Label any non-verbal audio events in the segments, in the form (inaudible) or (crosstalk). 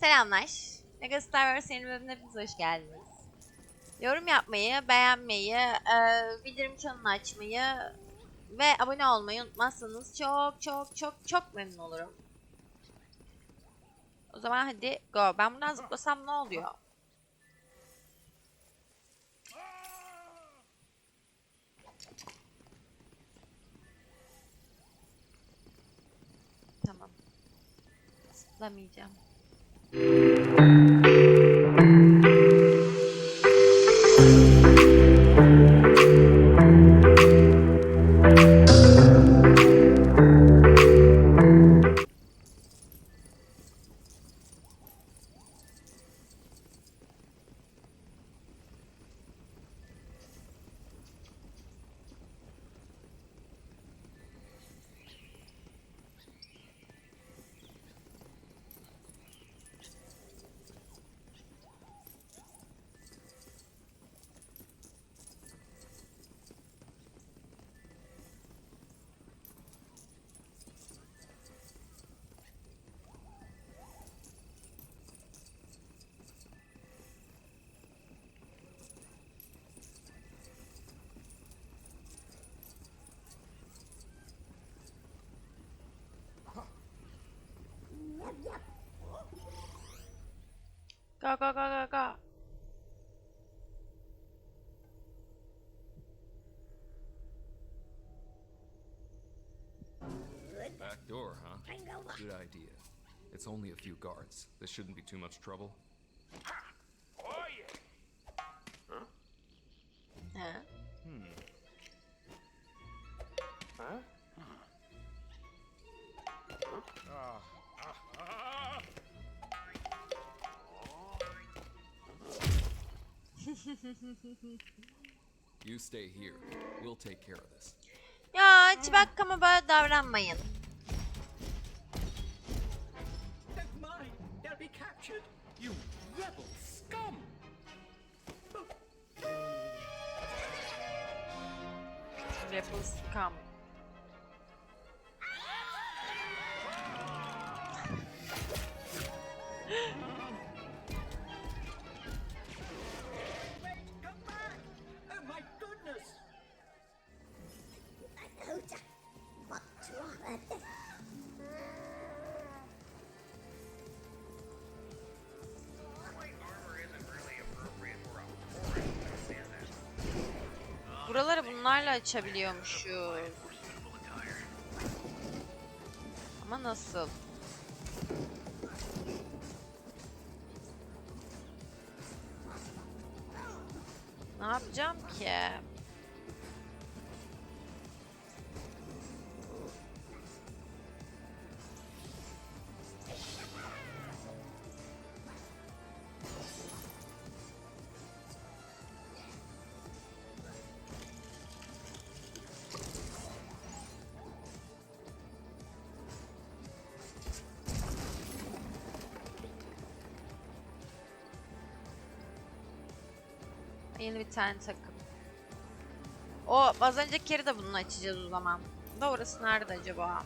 Selamlar. Mega Star Wars yeni bölümüne hepiniz hoş geldiniz. Yorum yapmayı, beğenmeyi, e, bildirim çanını açmayı ve abone olmayı unutmazsanız çok çok çok çok memnun olurum. O zaman hadi go. Ben buradan zıplasam ne oluyor? Tamam. Zıplamayacağım. thank you. Go go go go go. Back door, huh? Good idea. It's only a few guards. This shouldn't be too much trouble. Oh, ha? Hmm. Ah. (laughs) You stay here. We'll take care of this. Ya Çibakkama böyle davranmayın. Don't mind. They'll be captured. You rebel scum! (laughs) Bunlarla açabiliyormuşuz. Ama nasıl? Ne yapacağım ki? Yeni bir tane takım. O az önceki yeri de bununla açacağız o zaman. Da orası nerede acaba?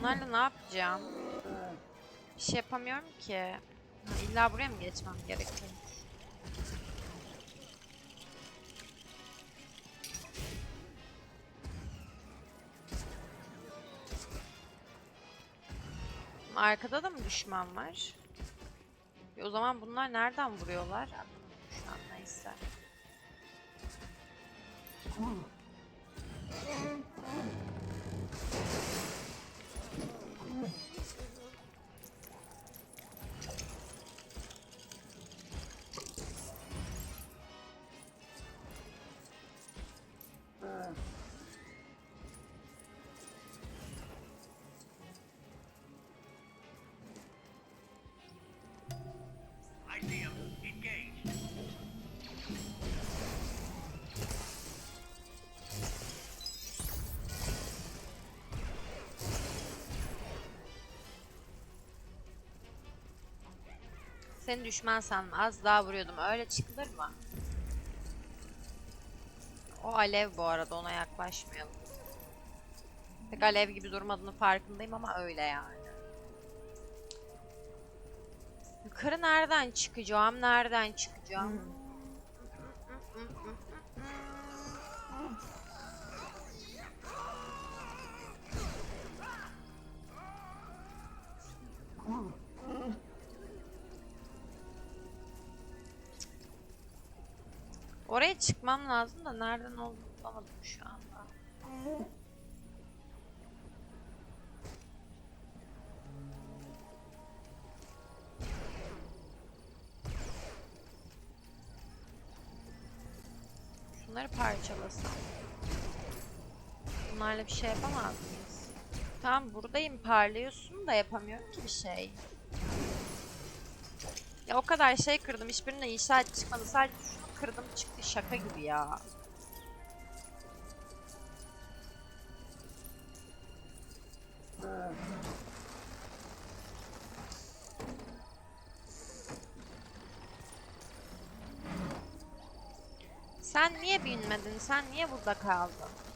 Bunlarla ne yapacağım? Bir şey yapamıyorum ki. İlla buraya mı geçmem gerekiyor? Arkada da mı düşman var? E o zaman bunlar nereden vuruyorlar? Seni düşman sandım. Az daha vuruyordum. Öyle çıkılır mı? O alev bu arada. Ona yaklaşmayalım. Pek alev gibi durmadığını farkındayım ama öyle yani. Yukarı nereden çıkacağım? Nereden çıkacağım? Oraya çıkmam lazım da nereden olduğunu bulamadım şu anda. Şunları parçalasam. Bunlarla bir şey yapamaz mıyız? Tamam buradayım parlıyorsun da yapamıyorum ki bir şey. Ya o kadar şey kırdım hiçbirine inşaat çıkmadı. Sadece şunu kırdım çıktı şaka gibi ya. Sen niye binmedin? Sen niye burada kaldın?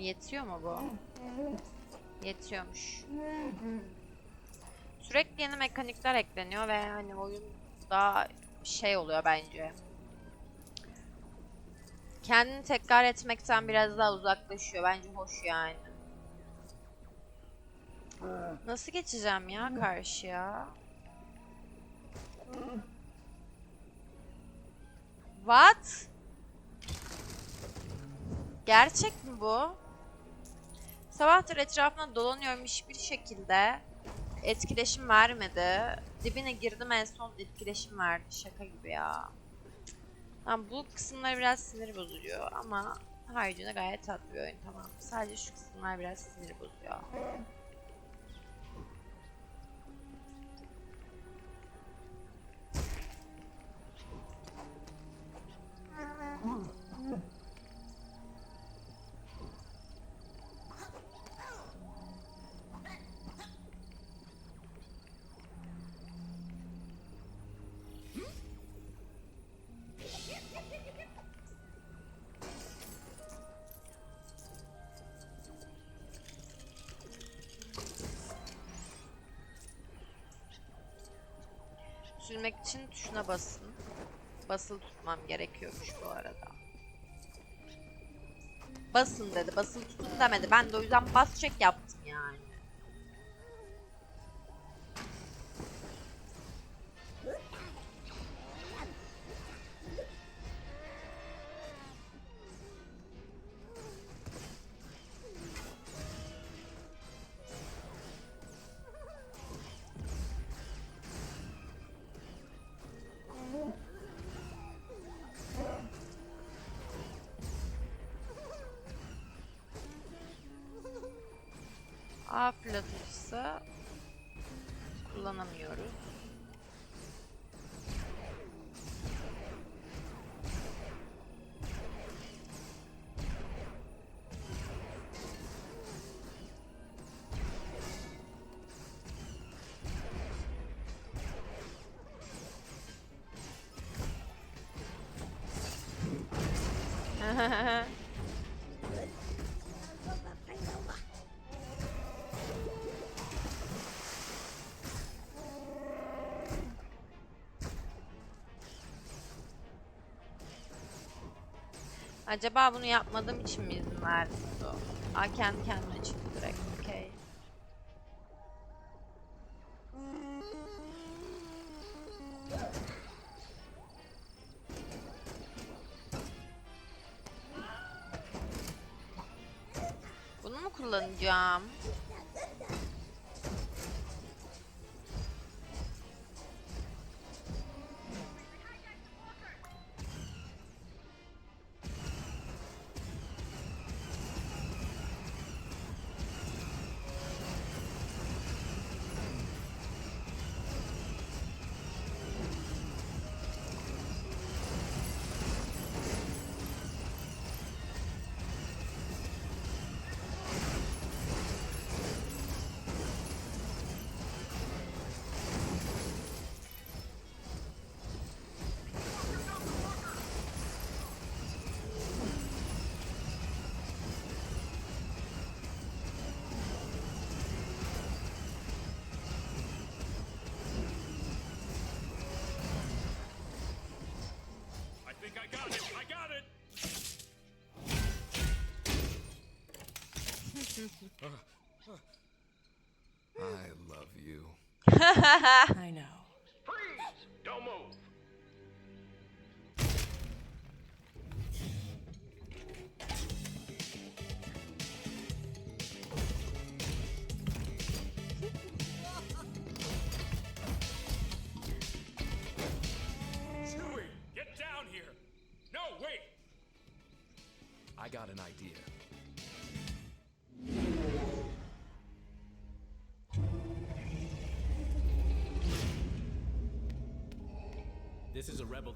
Yetiyor mu bu? Yetiyormuş. Sürekli yeni mekanikler ekleniyor ve hani oyun daha şey oluyor bence. Kendini tekrar etmekten biraz daha uzaklaşıyor. Bence hoş yani. Nasıl geçeceğim ya karşıya? What? Gerçek mi bu? Sabahtır etrafına dolanıyorum hiçbir şekilde etkileşim vermedi. Dibine girdim en son etkileşim verdi. Şaka gibi ya. Tamam bu kısımlar biraz sinir bozucu ama haricinde gayet tatlı bir oyun tamam. Sadece şu kısımlar biraz sinir bozuyor. Sürmek için tuşuna basın. Basılı tutmam gerekiyormuş bu arada. Basın dedi. Basılı tutun demedi. Ben de o yüzden bas çek yaptım yani. Kullanamıyoruz. (laughs) Acaba bunu yapmadığım için mi izin verdi bu? Aa kendi kendine çıktı direkt. Okey. Bunu mu kullanacağım? (laughs) I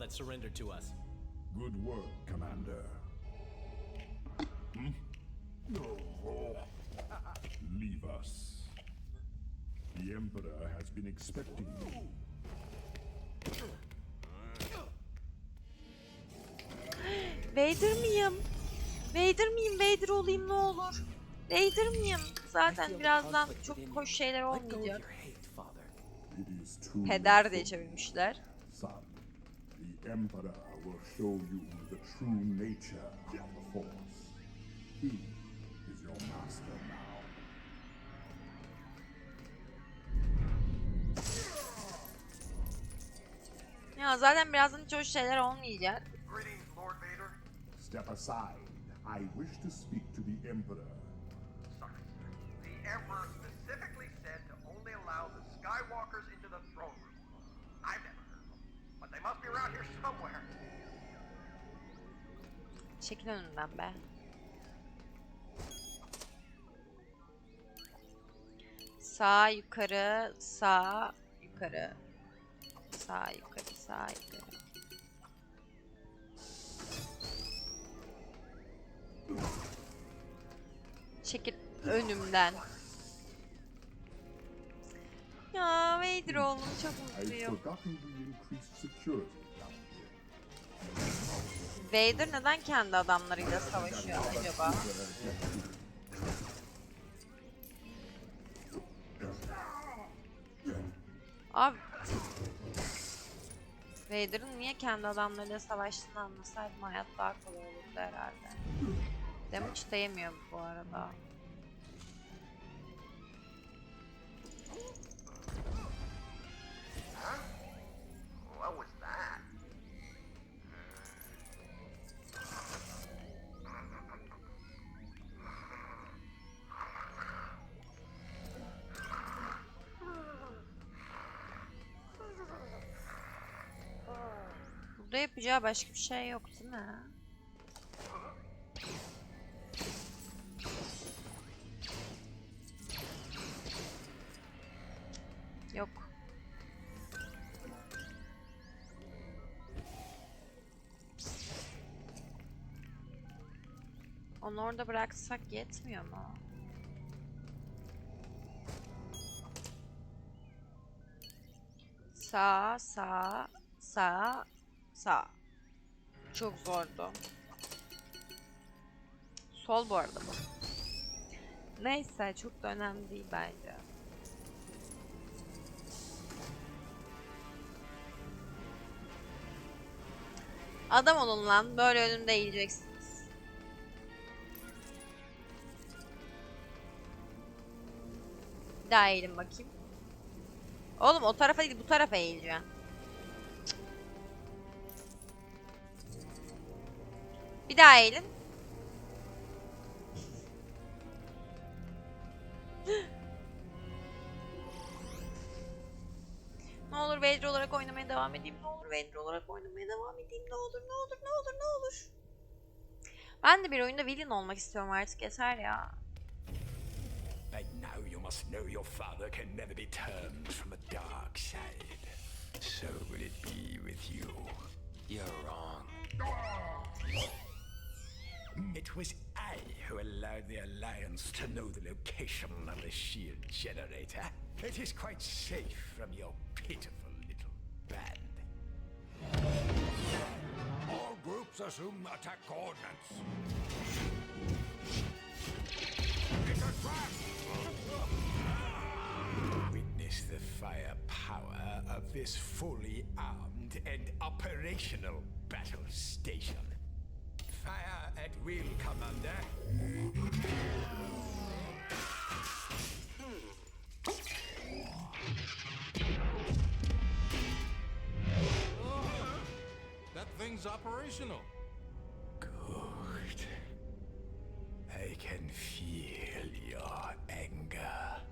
that surrendered to us. Good work, Commander. Hmm? No. Leave us. The Emperor has been expecting you. Vader miyim? Vader miyim? Vader olayım ne olur. Vader miyim? Zaten birazdan çok hoş şeyler olmayacak. Peder diye çevirmişler. Son, Emperor will show you the true nature of the Force. He is your master now. Ya zaten birazdan hiç hoş şeyler olmayacak. Lord Vader. Step aside. I wish to speak to the Emperor. Sorry. The Emperor Çekil önümden be. Sağ yukarı, sağ yukarı. Sağ yukarı, sağ yukarı. Çekil önümden. Ya Vader oğlum çok mutluyum. Vader neden kendi adamlarıyla savaşıyor acaba? Abi Vader'ın niye kendi adamlarıyla savaştığını anlasaydım hayat daha kolay olurdu herhalde. Damage de yemiyor bu arada. What yapacağı başka bir şey yok değil mi? Yok. Onu orada bıraksak yetmiyor mu? Sağ, sağ, sağ, sağ. Çok zordu. Sol bu arada bu. Neyse çok da önemli değil bence. Adam olun lan. Böyle önümde eğileceksiniz. Bir daha eğilin bakayım. Oğlum o tarafa değil bu tarafa eğileceksin. Bir daha eğilin. (gasps) Ne olur Vader olarak oynamaya devam edeyim. Ne olur Vader olarak oynamaya devam edeyim. Ne olur, ne olur, ne olur, ne olur. Ben de bir oyunda villain olmak istiyorum artık yeter ya. But now you must know your father can never be turned from the dark side. So will it be with you. You're wrong. It was I who allowed the Alliance to know the location of the shield generator. It is quite safe from your pitiful little band. All groups assume attack coordinates. It's a trap! Witness the firepower of this fully armed and operational battle station. Fire at will, Commander. That thing's operational. Good. I can feel your anger.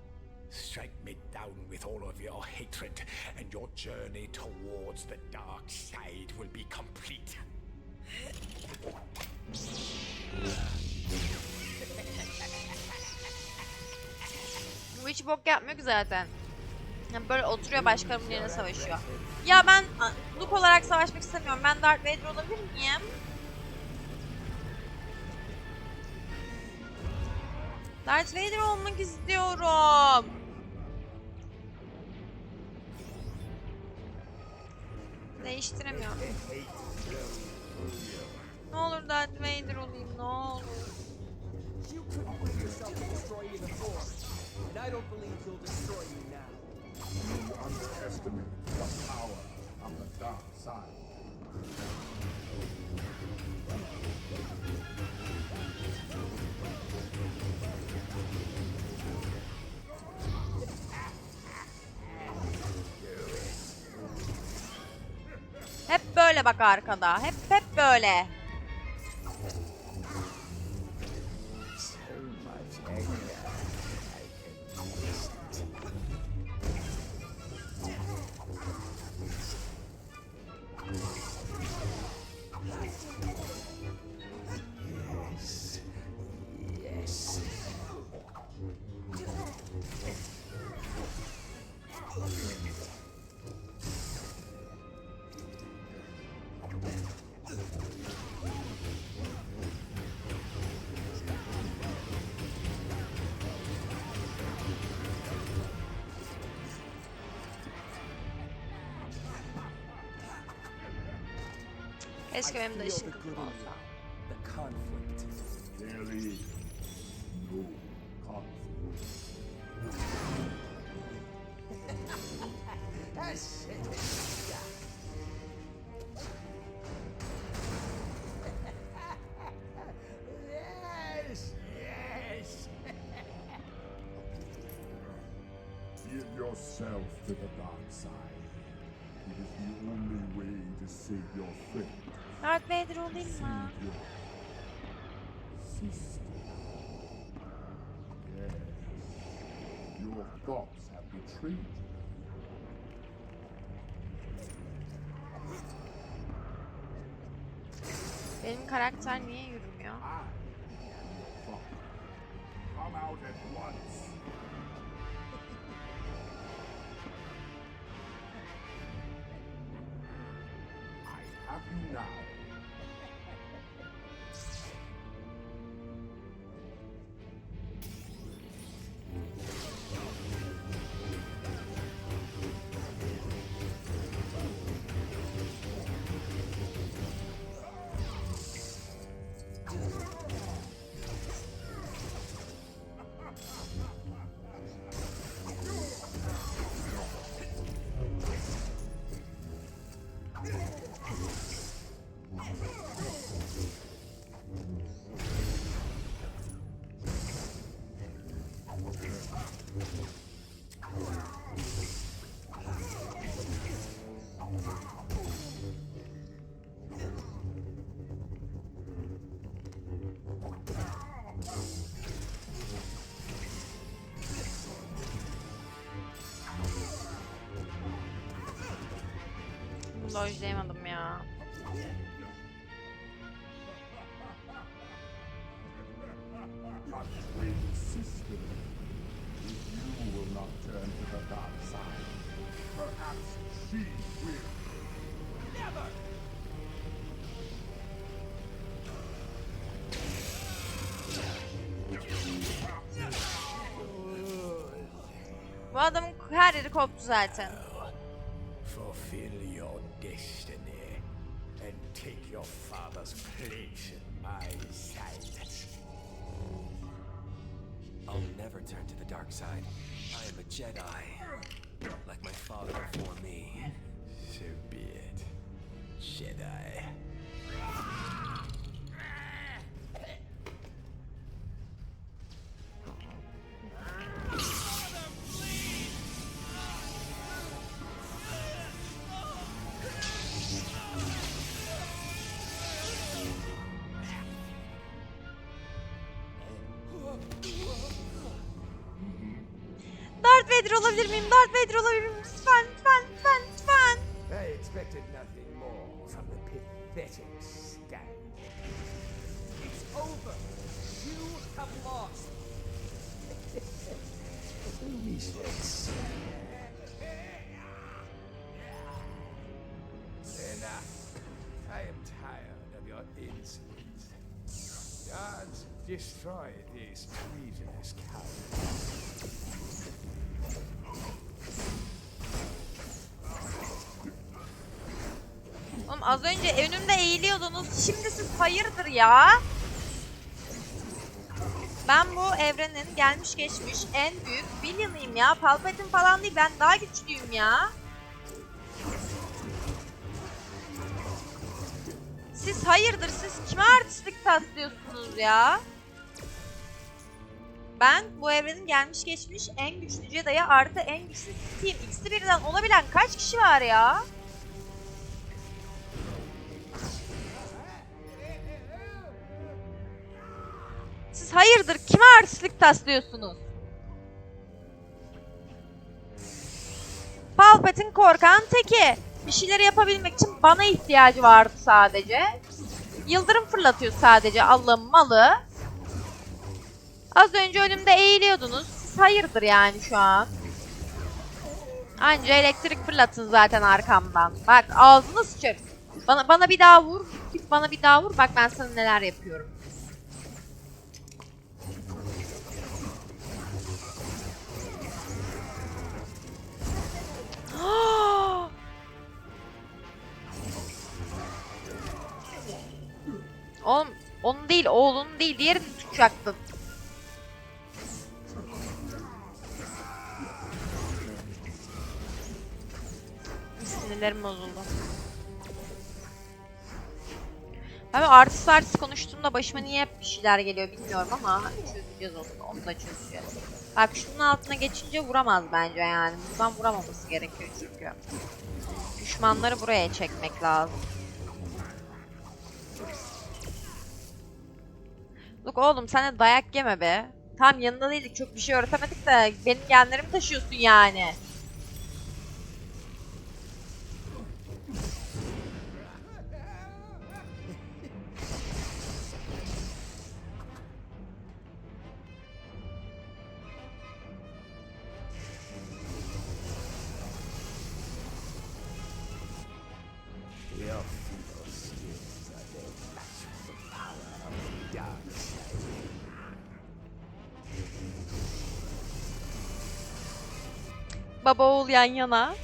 Strike me down with all of your hatred, and your journey towards the dark side will be complete. Bu hiç bok yapmıyor ki zaten. Yani böyle oturuyor başkalarının yerine savaşıyor. Ya ben Luke olarak savaşmak istemiyorum. Ben Darth Vader olabilir miyim? Darth Vader olmak istiyorum. Değiştiremiyorum. Ne olur Darth Vader olayım ne olur. Hep böyle bak arkada. Hep hep böyle. Keşke benim de in olsa. Your thoughts have betrayed you. Benim karakter niye yürümüyor? I am your father. Come out at once. She will. Bu adamın her yeri koptu zaten. Destiny and take your father's place in my sight. I'll never turn to the dark side. I am a Jedi, like my father before me. So be it, Jedi. Olabilir miyim? Darth Vader olabilir miyim? Lütfen, lütfen, lütfen, lütfen. I expected nothing more from the pathetic scum. It's over. You have lost. Enough. I am tired of your insolence. Guards, destroy these treasonous cowards. Az önce önümde eğiliyordunuz. Şimdi siz hayırdır ya? Ben bu evrenin gelmiş geçmiş en büyük villain'ıyım ya. Palpatine falan değil. Ben daha güçlüyüm ya. Siz hayırdır? Siz kime artistlik taslıyorsunuz ya? Ben bu evrenin gelmiş geçmiş en güçlü Jedi'ye artı en güçlü Sith'iyim. İkisi birden olabilen kaç kişi var ya? Hayırdır kime artistlik taslıyorsunuz? Palpatine korkan teki. Bir şeyleri yapabilmek için bana ihtiyacı vardı sadece. Yıldırım fırlatıyor sadece Allah'ın malı. Az önce önümde eğiliyordunuz. Siz hayırdır yani şu an. Anca elektrik fırlatın zaten arkamdan. Bak ağzını sıçarım. Bana, bana bir daha vur. Git bana bir daha vur. Bak ben sana neler yapıyorum. (gasps) Oğlum onun değil oğlunun değil diğerini tutacaktın. Sinirlerim bozuldu. Abi artist artist konuştuğumda başıma niye hep bir şeyler geliyor bilmiyorum ama çözeceğiz onu. Onu da çözeceğiz. Bak şunun altına geçince vuramaz bence yani. Buradan vuramaması gerekiyor çünkü. Düşmanları buraya çekmek lazım. Look oğlum sen de dayak yeme be. Tam yanında değildik çok bir şey öğretemedik de benim genlerimi taşıyorsun yani. Baba oğul yan yana.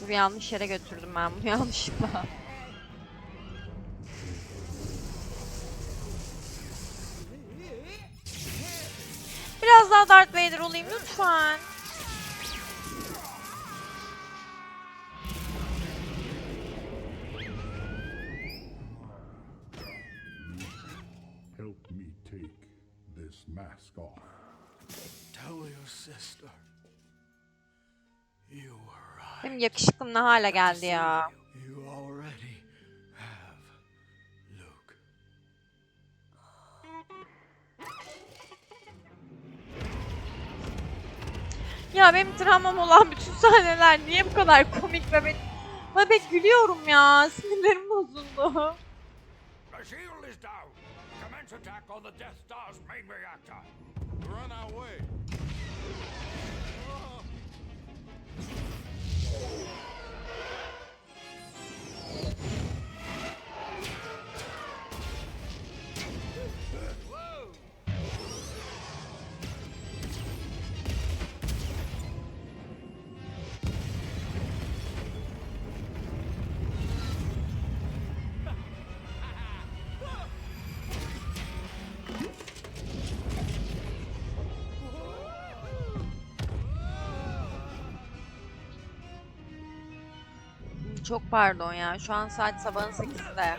Dur yanlış yere götürdüm ben bunu (laughs) yanlışlıkla. Biraz daha Darth Vader olayım lütfen. Benim yakışıklım ne hale geldi ya. Ya benim travmam olan bütün sahneler niye bu kadar komik ve ben... Ha ben gülüyorum ya. Sinirlerim bozuldu. Thank you. Çok pardon ya. Şu an saat sabahın 8'de.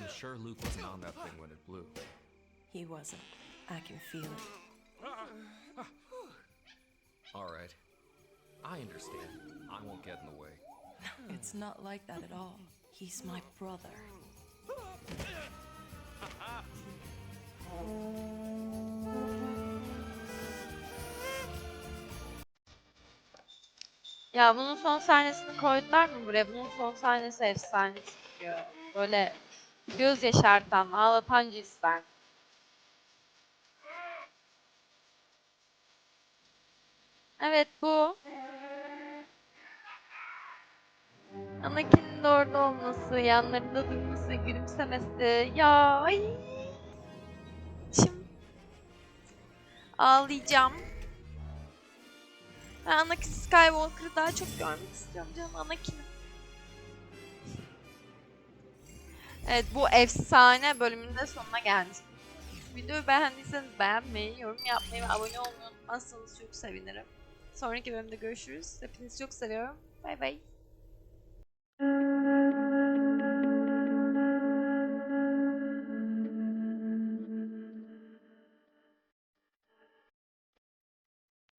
I'm sure Luke wasn't on that thing when it blew. He wasn't. I can feel it. All right. I understand. I won't get in the way. It's not like that at all. He's my brother. Ya bunun son sahnesini koydular mı buraya? Bunun son sahnesi efsane çıkıyor. Böyle göz yaşartan, ağlatan cinsten. Evet bu. Anakin'in de orada olması, yanlarında durması, gülümsemesi. Ya ay. Şimdi ağlayacağım. Ben Anakin Skywalker'ı daha çok görmek istiyorum canım Anakin'i. Evet bu efsane bölümün de sonuna gelmiş. Videoyu beğendiyseniz beğenmeyi, yorum yapmayı ve abone olmayı unutmazsanız çok sevinirim. Sonraki bölümde görüşürüz. Hepinizi çok seviyorum. Bay bay.